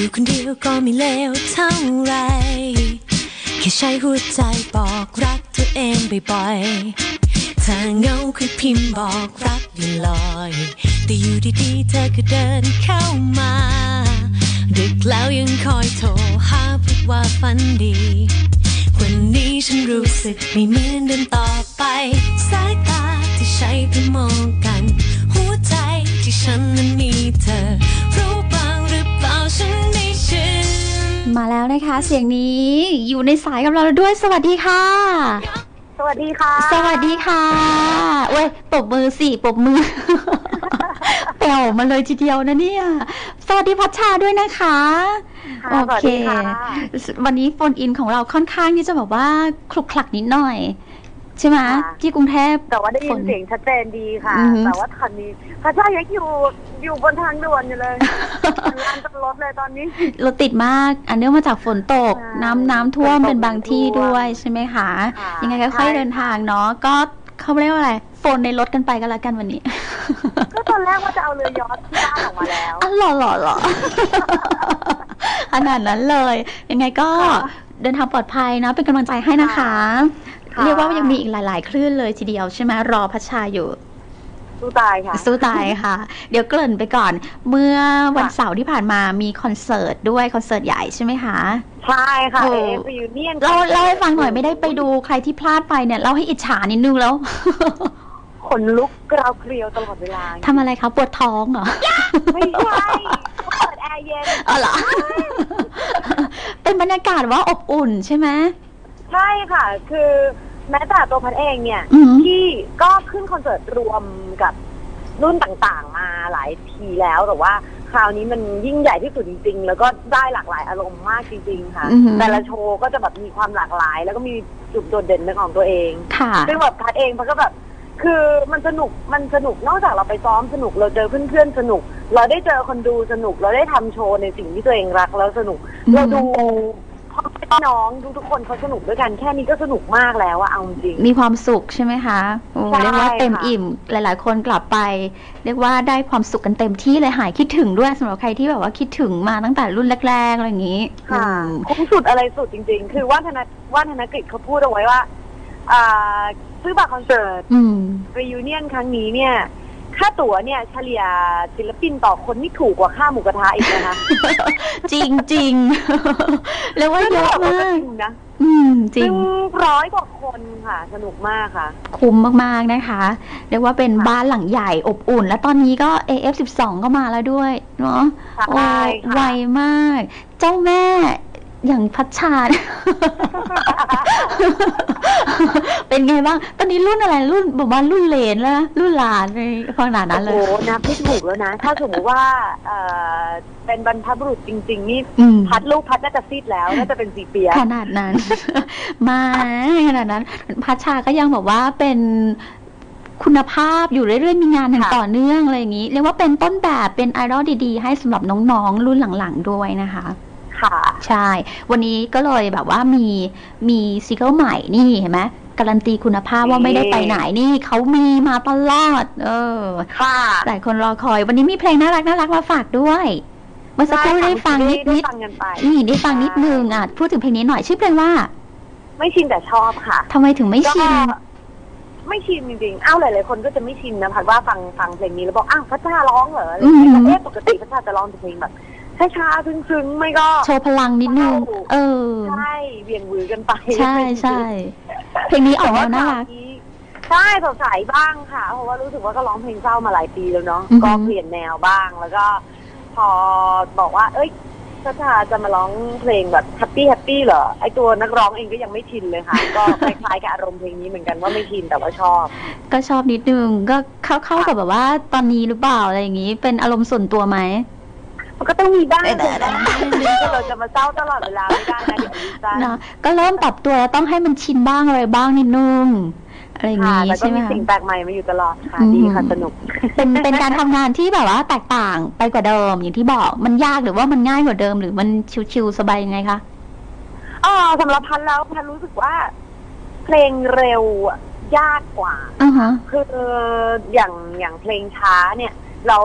อยู่คนเดียวก็ไม่เลวเท่าไร แค่ใช้หัวใจบอกรักตัวเองบ่อยๆถ้าเงาคือพิมพ์บอกรักอยู่ลอย แต่อยู่ดีๆเธอก็เดินเข้ามาดึกแล้วยังคอยโทรหาพูดว่าฝันดี วันนี้ฉันรู้สึกไม่เหมือนเดิมต่อไป สายตาที่ใช้เพื่อมองกัน หัวใจที่ฉันนั้นมีเธอรู้ ม่ชินมาแล้วนะคะ เสียงนี้อยู่ในสายกับเราแล้วด้วยสวัสดีค่ะ สวัสดีค่ะ สวัสดีค่ะเว้ยปรบมือสิปรบมือ แปลวมาเลยทีเดียวนะเนี่ย สวัสดีพัชชาด้วยนะคะ ค่ะโอสวัสเค ดีค่ะ วันนี้โฟนอินของเราค่อนข้างที่จะแบบว่าคลุกคลักนิดหน่อย ใช่ไหมที่กรุงเทพ แต่ว่าได้ยิฝนนเสียงชัดเจนดีค่ะ อือหือ แต่ว่าตอนนี้พระเจ้ายังอยู่อยู่บนทางด่วนอยู่เลยลานจอดรถเลยตอนนี้ รถติดมาก อันเนื่องมาจากฝนตก ใช่น้ำน้ำท่วมฝนตกเป็นบางที่น้ำท่วมด้วยใช่ไหมคะ ค่ะยังไงค่อยใช่ๆเดินทางเนาะก็เขาเรียกว่าอะไรโฟนในรถกันไปกันละกันวันนี้ ก็ตอนแรกว่าจะเอาเรือยอชท์ที่บ้านออกมาแล้ว อ๋อหล่อหล่อหล่อขนาดนั้นเลย ยังไงก็ค่ะ เดินทางปลอดภัยนะ เป็นกำลังใจให้นะคะค่ะ เรียกว่ายังมีอีกหลาย ๆ คลื่นเลยทีเดียวใช่ไหมรอพัชชาอยู่สู้ตายค่ะ สู้ตายค่ะ เดี๋ยวเกริ่นไปก่อน เมื่อวันค่ะเสาร์ที่ผ่านมามีคอนเสิร์ตด้วยคอนเสิร์ตใหญ่ใช่ไหมคะ ใช่ค่ะโอ้เอฟยูเนียนเล่าเล่าให้ฟังหน่อยไม่ได้ไปดูใครที่พลาดไปเนี่ยเล่าให้อิจฉานิดนึงแล้ว ขนลุกกราวเกลียวตลอดเวลาทำอะไรคะปวดท้องเหรอ ไม่ใช่เขาเปิดแอร์เย็นอ๋อเหรอเป็นบรรยากาศว่าอบอุ่นใช่ไหมใช่ค่ะ คือแม้แต่ตัวพันเองเนี่ยอืม ที่ก็ขึ้นคอนเสิร์ตรวมกับรุ่นต่างๆมาหลายทีแล้ว แต่ว่าคราวนี้มันยิ่งใหญ่ที่สุดจริง ๆ แล้วก็ได้หลากหลายอารมณ์มากจริง ๆ ค่ะ อือหือ แต่ละโชว์ก็จะแบบมีความหลากหลาย แล้วก็มีจุดโดดเด่นเป็นของตัวเอง ค่ะ ซึ่งแบบพัดเองมันก็แบบ คือมันสนุกมันสนุกนอกจากเราไปซ้อมสนุกเราเจอเพื่อนๆสนุก เราได้เจอคนดูสนุก เราได้ทำโชว์ในสิ่งที่ตัวเองรักแล้วสนุก อืม เราดูพ่อแม่ น้องทุกๆคนเขาสนุกด้วยกันแค่นี้ก็สนุกมากแล้วอะเอาจริง มีความสุขใช่ไหมคะโอ้ใช่เรียกว่าเต็มค่ะ อิ่ม หลาย ๆ คนกลับไป เรียกว่าได้ความสุขกันเต็มที่เลยหายคิดถึงด้วยสำหรับใครที่แบบว่าคิดถึงมาตั้งแต่รุ่นแรก ๆ อะไรอย่างนี้ค่ะอืม คุ้มสุดอะไรสุดจริง ๆ คือว่านธนว่านธนกฤษเขาพูดเอาไว้ว่าอ่าซื้อบัตรคอนเสิร์ตอืม รียูเนียนครั้งนี้เนี่ย ค่าตั๋วเนี่ยเฉลี่ยศิลปินต่อคนนี่ถูกกว่าค่าหมูกระทะอีกนะคะ จริงจริงเรียกว่าเยอะมากจริงนะอืมจริซึ่งงร้อยกว่าคนค่ะ สนุกมากค่ะ คุ้มมากๆนะคะ เรียกว่าเป็นบ้านหลังใหญ่อบอุ่น และตอนนี้ก็ AF12 ก็มาแล้วด้วย เนาะใช่โอ้ค่ะไวมาก เจ้าแม่ อย่างพัชชา เป็นไงบ้าง ตอนนี้รุ่นอะไรรุ่นบอกว่ารุ่นเหลนแล้วนะรุ่นหลานในขนาดนั้นเลย โอ้โหนับไม่ถูกแล้วนะ ถ้าสมมติว่าเอ่อเป็นบรรพบุรุษจริง ๆ นี่อืมพัดลูกพัดน่าจะซีดแล้วน่าจะเป็นสีเปีย ขนาดนั้น มาขนาดนั้น พัชชาก็ยังบอกว่าเป็นคุณภาพอยู่เรื่อยๆ มีงานอย่างค่ะต่อเนื่องอะไรอย่างนี้ เรียกว่าเป็นต้นแบบเป็นไอดอลดีๆ ให้สำหรับน้องๆ รุ่นหลังๆ ด้วยนะคะ ค่ะ ใช่ วันนี้ก็เลยแบบว่ามีมีซิงเกิลใหม่นี่เห็นไหมการันตีคุณภาพว่าไม่ได้ไปไหนนี่เขามีมาตลอด เออ ค่ะหลายคนรอคอย วันนี้มีเพลงน่ารักน่ารักมาฝากด้วยเมื่อสักครู่ได้ฟังนิดได้นิดฟังกันไปๆนี่ได้ฟังนิดนึงอะพูดถึงเพลงนี้หน่อยชื่อเพลงว่า ไม่ชินแต่ชอบค่ะทำไมถึงไม่ชินก็ไม่ชินจริงๆ อ้าวหลายๆคนก็จะไม่ชินนะพัดว่าฟังฟังเพลงนี้แล้วบอกอ้าวพัชชาร้องเหรออะไรอย่างเงี้ยอืมเอ๊ะปกติพัชชาจะร้องแต่เพลงแบบ ช้าๆซึ้งๆไม่ก็โชว์พลังนิดนึงว้าวเออ ใช่เบี่ยงวือกันไปใช่ใช่เพลงนี้ออกแนวน่ารักใช่สดใสบ้างค่ะ เพราะว่ารู้สึกว่าก็ร้องเพลงเศร้ามาหลายปีแล้วเนาะอือหือก็เปลี่ยนแนวบ้างแล้วก็ พอบอกว่า เอ้ยพัชชาจะมาร้องเพลงแบบแฮปปี้แฮปปี้เหรอไอตัวนักร้องเองก็ยังไม่ชินเลยค่ะ ก็คล้ายๆกับอารมณ์เพลงนี้เหมือนกันว่าไม่ชินแต่ว่าชอบ ก็ชอบนิดนึงก็เข้าเข้ากับแบบว่าตอนนี้หรือเปล่าอะไรอย่างนี้ เป็นอารมณ์ส่วนตัวไหม มันก็ต้องมีบ้างได้ได้แต่ว่าเราจะมาเศร้าตลอดเวลาไม่ได้นะเดี๋ยวอายุสั้นเนาะก็เริ่มปรับตัวแล้วต้องให้มันชินบ้างอะไรบ้างนิดนึงอะไรอย่างค่ะนี้แต่ก็ใช่ไหมมีคะสิ่งแปลกใหม่มาอยู่ตลอดค่ะอืมดีค่ะสนุก เป็นเป็นการทำงานที่แบบว่าแตกต่างไปกว่าเดิมอย่างที่บอกมันยากหรือว่ามันง่ายกว่าเดิม หรือมันชิวๆสบายยังไงคะอ๋อสำหรับพันแล้วพันรู้สึกว่า เพลงเร็วอะยากกว่าอือฮะคืออย่างอย่างเพลงช้าเนี่ย เรา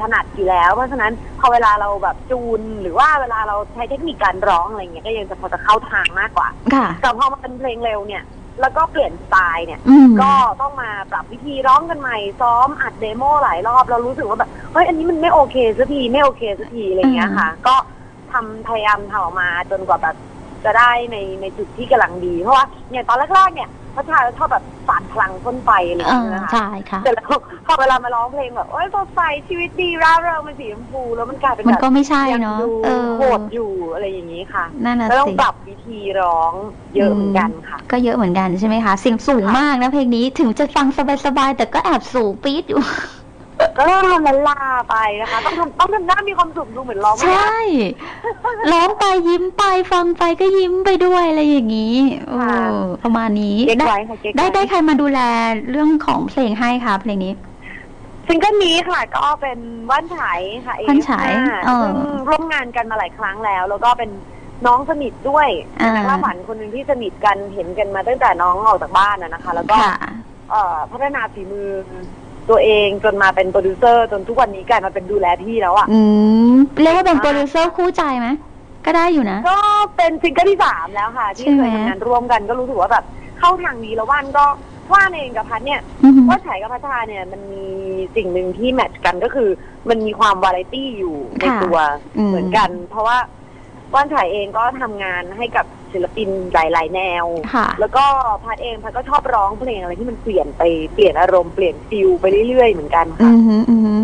ถนัดอยู่แล้ว เพราะฉะนั้นพอเวลาเราแบบจูน หรือว่าเวลาเราใช้เทคนิคการร้องอะไรเงี้ยก็ยังจะพอจะเข้าทางมากกว่าค่ะ แต่พอมาเป็นเพลงเร็วเนี่ย แล้วก็เปลี่ยนสไตล์เนี่ย อืม ก็ต้องมาปรับวิธีร้องกันใหม่ ซ้อมอัดเดโมหลายรอบเรารู้สึกว่าแบบเฮ้ยอันนี้มันไม่โอเคสักทีไม่โอเคสักทีอะไรเงี้ยค่ะ ก็ทำพยายามทำออกมาจนกว่าแบบจะได้ในในจุดที่กำลังดีเพราะว่าเนี่ยตอนแรกๆเนี่ย พระชายชอบแบบสาดพลังพ่นไฟอะไรเออย่างอเงี้ยนะคะใช่ค่ะแต่แล้วพอเวลามาร้องเพลงแบบโอ้ยสดใสชีวิตดีร่าเริงมันสีชมพูแล้วมันกลายเป็นมันแบบก็ไม่ใช่ยังเนาะดูเออโหดอยู่อะไรอย่างนี้ค่ะนั่นน่ะแล้วต้องสิปรับวิธีร้องเยอะเหมือนกันค่ะ ก็เยอะเหมือนกันใช่ไหมคะเสียงสูงมากนะเพลงนี้ถึงจะฟังสบายๆแต่ก็แอบสูงปี๊ดอยู่ ก็ต้องทำละลาไปนะคะ ต้องทำต้องทำหน้ามีความสุขดูเหมือนร้องไม่ใชได้่ ร้องไปยิ้มไปฟังไปก็ยิ้มไปด้วยอะไรอย่างนี้โอ้ค่ะ ประมาณนี้เก๊กได้ไว้ค่ะเก๊กได้ว้ ได้ใครมาดูแลเรื่องของเพลงให้คะเพลงนี้ ซิงเกิลนี้ค่ะก็เป็นว่านไฉค่ะว่านไฉ AF5 เออซึ่งร่วมงานกันมาหลายครั้งแล้ว แล้วก็เป็นน้องสนิทด้วยอ่านักล่าฝันคนหนึ่งที่สนิทกันเห็นกันมาตั้งแต่น้องออกจากบ้านนะนะคะ แล้วก็ค่ะ เอ่อพัฒนาฝีมือ ตัวเองจนมาเป็นโปรดิวเซอร์จนทุกวันนี้กลายมาเป็นดูแลพี่แล้วอะ อืมเรียกว่าเป็นโปรดิวเซอร์คู่ใจไหมก็ได้อยู่นะ ก็เป็นซิงเกิลที่สามแล้วค่ะ ที่ใช่เคไหม ยทำงานร่วมกันก็รู้สึกว่าแบบเข้าทางนี้แล้วว่านก็ว่านเองกับพัทเนี่ยอือหือ ว่าฉายกับพัฒนาเนี่ยมันมีสิ่งหนึ่งที่แมทช์กันก็คือ มันมีความวาไรตี้อยู่ในค่ะตัวอืม เหมือนกัน เพราะว่าว่านฉายเองก็ทำงานให้กับ ศิลปินหลาย ๆ แนว ค่ะ แล้วก็พัดเองพัดก็ชอบร้องเพลงอะไรที่มันเปลี่ยนไปเปลี่ยนอารมณ์เปลี่ยนฟิลไปเรื่อย ๆ เหมือนกันอืค่ะอหืออือหือ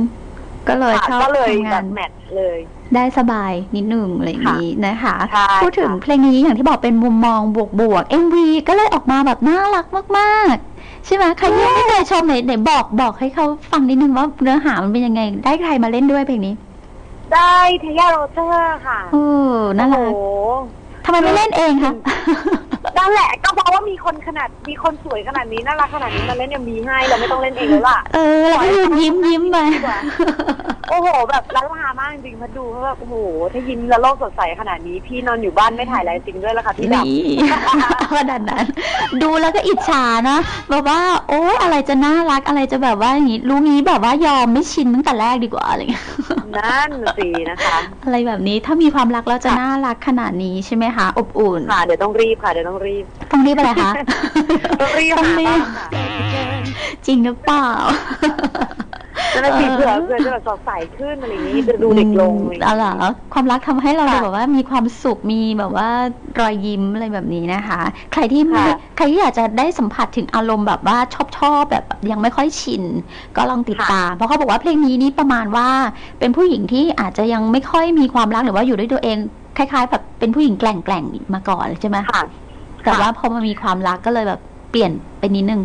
ก็เลยค่ะชอบก็เลยทำแบงานบแมทช์เลย ได้สบายนิดหนึ่งอะไรอย่างนี้นะคะ ใช่พูดถึงค่ะ เพลงนี้อย่างที่บอกเป็นมุมมองบวกบวกๆ MV ก็เลยออกมาแบบน่ารักมากๆ ใช่ไหมใครที่ยังไม่เคยชมไหนไหนบอกบอกให้เขาฟังนิดนึงว่าเนื้อหามันเป็นยังไง ได้ใครมาเล่นด้วยเพลงนี้ได้เทย่าโรเจอร์ค่ะโอ้น่ารัก โอ้โห ทำไมไม่เล่นเองคะ นั่นแหละก็เพราะว่ามีคนขนาดมีคนสวยขนาดนี้น่ารักขนาดนี้มาเล่นเอ็มบีให้เราไม่ต้องเล่นเองแล้วล่ะ เออ แล้วก็ยืนยิ้มยิ้มไป ดีกว่า โอ้โห แบบล้านลามากจริงๆพัดดูเพราะแบบโอ้โห ถ้ายิ้มแล้วโลกสดใสขนาดนี้ พี่นอนอยู่บ้านไม่ถ่ายไลฟ์จริงด้วยละค่ะพี่ดนี่ขนาดนั้น ดูแล้วก็อิจฉานะแบบว่า โอ้อะไรจะน่ารักอะไรจะแบบว่าอย่างนี้รู้งี้แบบว่ายอมไม่ชินตั้งแต่แรกดีกว่าอะไรเงี้ยำนั่นสินะคะอะไรแบบนี้ถ้ามีความรักแล้วจะน่ารักขนาดนี้ใช่ไหมคะ อบอุ่นค่ะเดี๋ยวต้องรีบค่ะเดี๋ยวต้องรีบต้องรีบอะไรคะ ต้องรีบต้องหารีบ้าบงค่ะ จริงหรือเปล่า จะได้เออเผื่อเผื่อจะแบบสดใสขึ้นอะไรอย่างนี้จะดูเด็กลงอะไรอย่างเอานี้เหรอความรักทำให้เราค่ะแบบว่ามีความสุขมีแบบว่ารอยยิ้มอะไรแบบนี้นะคะ ใครที่ไม่ค่ะ ใครที่อยากจะได้สัมผัสถึงอารมณ์แบบว่าชอบชอบแบบยังไม่ค่อยชิน ก็ลองติดตาม เพราะเขาบอกว่าเพลงนี้นี่ประมาณว่า เป็นผู้หญิงที่อาจจะยังไม่ค่อยมีความรักหรือว่าอยู่ด้วยตัวเอง คล้าย ๆ แบบเป็นผู้หญิงแกล่งๆมาก่อนใช่ไหมค่ะ แต่ว่าพอมามีความรักก็เลยแบบเปลี่ยนไปนิดนึง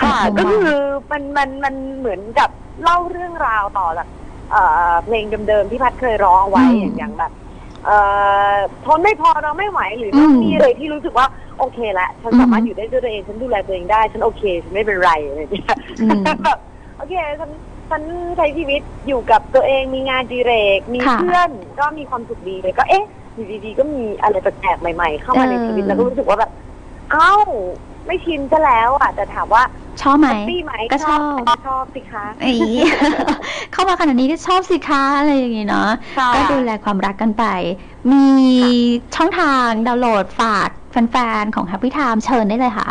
ค่ะสำหรับก็มุมมคืองอมันมันมันเหมือนกับเล่าเรื่องราวต่อจากเอ่อเพลงเดิมๆที่พัดเคยร้องเอาไว้อืมอย่างอย่างแบบเอ่อทนไม่พอเราไม่ไหวหรืออมมีอะไรที่รู้สึกว่าโอเคละฉันอืมสามารถอยู่ได้ด้วยตัวเองฉันดูแลตัวเองได้ฉันโอเคฉันไม่เป็นไรอะไรอย่างเงี้ยอืมแบบโอเคฉันฉันใช้ชีวิตอยู่กับตัวเองมีงานดีเรก มีค่ะเพื่อนก็มีความสุขดีเลยก็เอ๊ะอยู่ดีๆก็มีอะไรแปลกๆใหม่ ๆ เข้ามาในเออ ชีวิตแล้วก็รู้สึกว่าแบบ เอ้า ไม่ชินซะแล้วอะแต่ถามว่า ชอบไหมแฮปปี้ไหมก็ชอบ ชอบสิคะอีเข้ามาขนาดนี้ก็ชอบสิคะอะไรอย่างงี้เนาะค่ะ ก็ดูแลความรักกันไป มีช่องทางดาวน์โหลดฝากแฟนๆ ของ Happy Time เชิญได้เลยค่ะ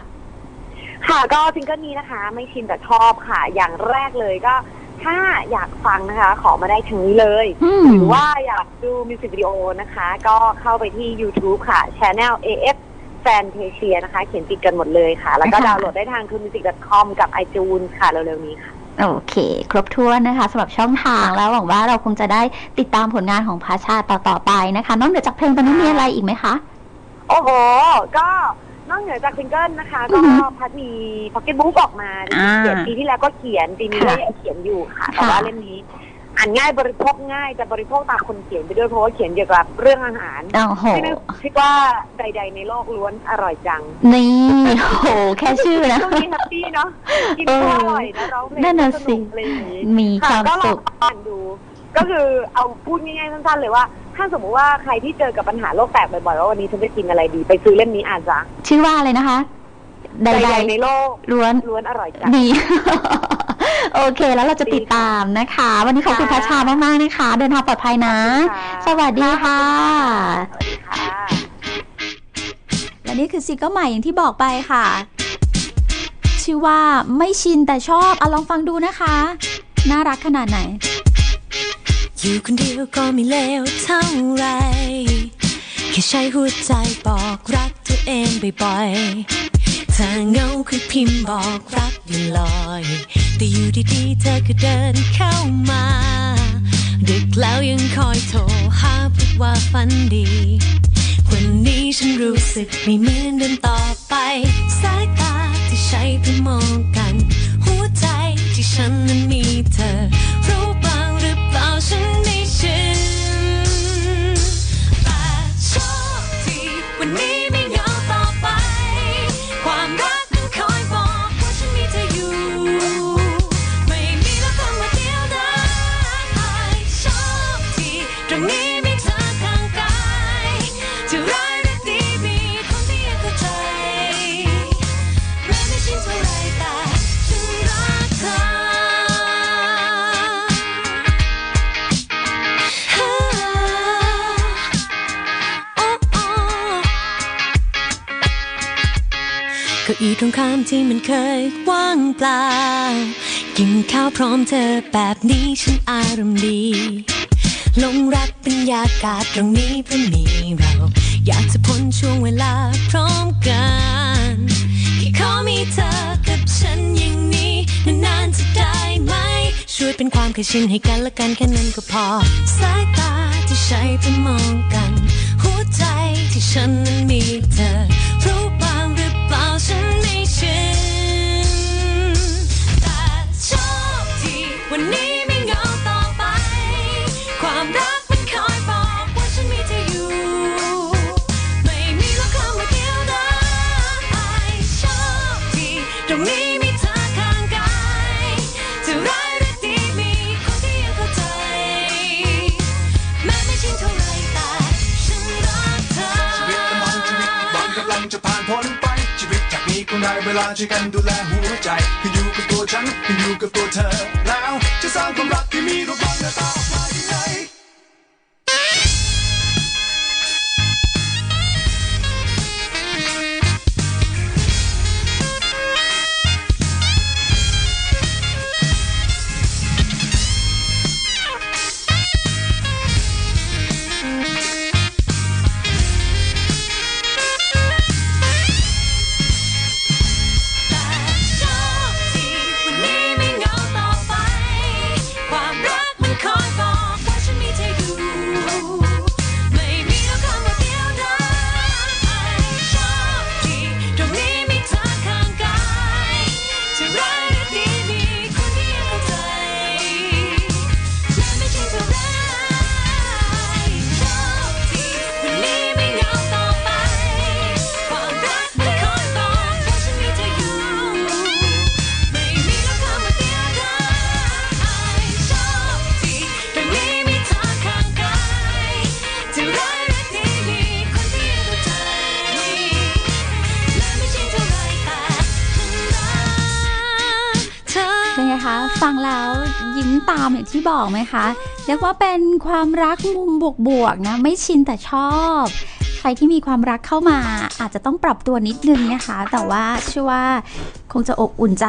ค่ะก็ซิงเกิลนี้นะคะ ไม่ชินแต่ชอบค่ะ อย่างแรกเลยก็ ถ้าอยากฟังนะคะ ขอมาได้ทางนี้เลย อืม หรือว่าอยากดูมิวสิกวิดีโอนะคะ ก็เข้าไปที่ YouTube ค่ะ Channel AF Fantasia นะคะ เขียนติดกันหมดเลยค่ะ แล้วก็ค่ะดาวน์โหลดได้ทาง music.com กับ iTunes ค่ะเร็วๆนี้ค่ะ โอเค ครบถ้วนนะคะสำหรับช่องทางแล้วหวังว่าเราคงจะได้ติดตามผลงานของพาชาต่อๆไปนะคะนอกเหนือจากเพลงตอนนี้มีอะไรอีกไหมคะ โอ้โห ก็นอกเหนือจากซิงเกิลนะคะอืก็อหือพัดมีพ็อกเก็ตบุ๊กออกมาอ่าเขียนปีที่แล้วก็เขียนปีนี้ก็ค่ะยังเขียนอยู่ค่ะแต่ค่ะว่าเล่มนี้อ่านง่ายบริโภคง่ายจะบริโภคตามคนเขียนไปด้วยเพราะว่าเขียนเกี่ยวกับเรื่องอาหารโอ้โหที่นึกคิดว่าใด ๆ ในโลกล้วนอร่อยจัง นี่โอ้โหแค่ชื่อนะช่วงนี้แฮปปี้เนาะกินข้าวอร่อยนะร้องเพลงนั่นน่ะก็สสินุกอะไรอย่างนี้มีคค่ะวามก็ลอสุงขอ่านดูก็คือเอาพูดง่ายๆสั้นๆเลยว่า ถ้าสมมุติว่าใครที่เจอกับปัญหาโลกแตกบ่อยๆว่าวันนี้ฉันจะกินอะไรดี ไปซื้อเล่มนี้อ่านจ้ะชื่อว่าอะไรนะคะใดใดๆในโลกๆล้วนล้วนอร่อยจังนี่ โอเค แล้วเราจะติดตามนะคะ วันนี้ขอบคุณพัชชามากๆนะคะ เดินทางปลอดภัยนะสวัสดีค่ะสวัสดีค่ะและนี่คือซิงเกิลใหม่อย่างที่บอกไปค่ะ ชื่อว่าไม่ชินแต่ชอบเอาลองฟังดูนะคะ น่ารักขนาดไหน อยู่คนเดียวก็ไม่เลวเท่าไรแค่ใช้หัวใจบอกรักตัวเองบ่อยๆ ถ้าเงาคือพิมพ์บอกรักอยู่ลอย แต่อยู่ดีๆเธอก็เดินเข้ามา ดึกแล้วยังคอยโทรหาพูดว่าฝันดี วันนี้ฉันรู้สึกไม่เหมือนเดิมต่อไป สายตาที่ใช้เพื่อมองกัน หัวใจที่ฉันนั้นมีเธอ เก็อีตรงข้ามที่มันเคยว่างเปล่า กินข้าวพร้อมเธอแบบนี้ฉันอารมณ์ดี ลงรักบรรยากาศตรงนี้เพราะมีเรา อยากจะพ้นช่วงเวลาพร้อมกันแค่ขอมีเธอกับฉันอย่างนี้ นานๆจะได้ไหม ช่วยเป็นความเคยชินให้กันและกันแค่นั้นก็พอ สายตาที่ใช้เพื่อมองกัน หัวใจที่ฉันนั้นมีเธอรู้ นไม่ชินแต่โชคดีวันนี้ไม่เหงาต่อไป ความรักมันคอยบอกว่าฉันมีเธออยู่ ไม่มีล้วคำว่าเดียวไดายโชคดีตรงนี้มีเธอข้างกายจะร้ายหรือดีมีคนที่ยังเข้าใจ แม้ไม่ชินเท่าไรแต่ฉันรักเธอ ชีวิตกำลังชีวิตหวังกำลังจะผ่านพ้น คงได้เวลาช่วยกันดูแลหัวใจคืออยู่กับตัวฉันคืออยู่กับตัวเธอแล้วจะสร้างความรักที่มีรูปร่างหน้าตา ตามอย่างที่บอกไหมคะเรียกว่าเป็นความรักมุมบวกๆนะไม่ชินแต่ชอบ ใครที่มีความรักเข้ามาอาจจะต้องปรับตัวนิดนึงนะคะ แต่ว่าเชื่อว่าคงจะอบอุ่นใจ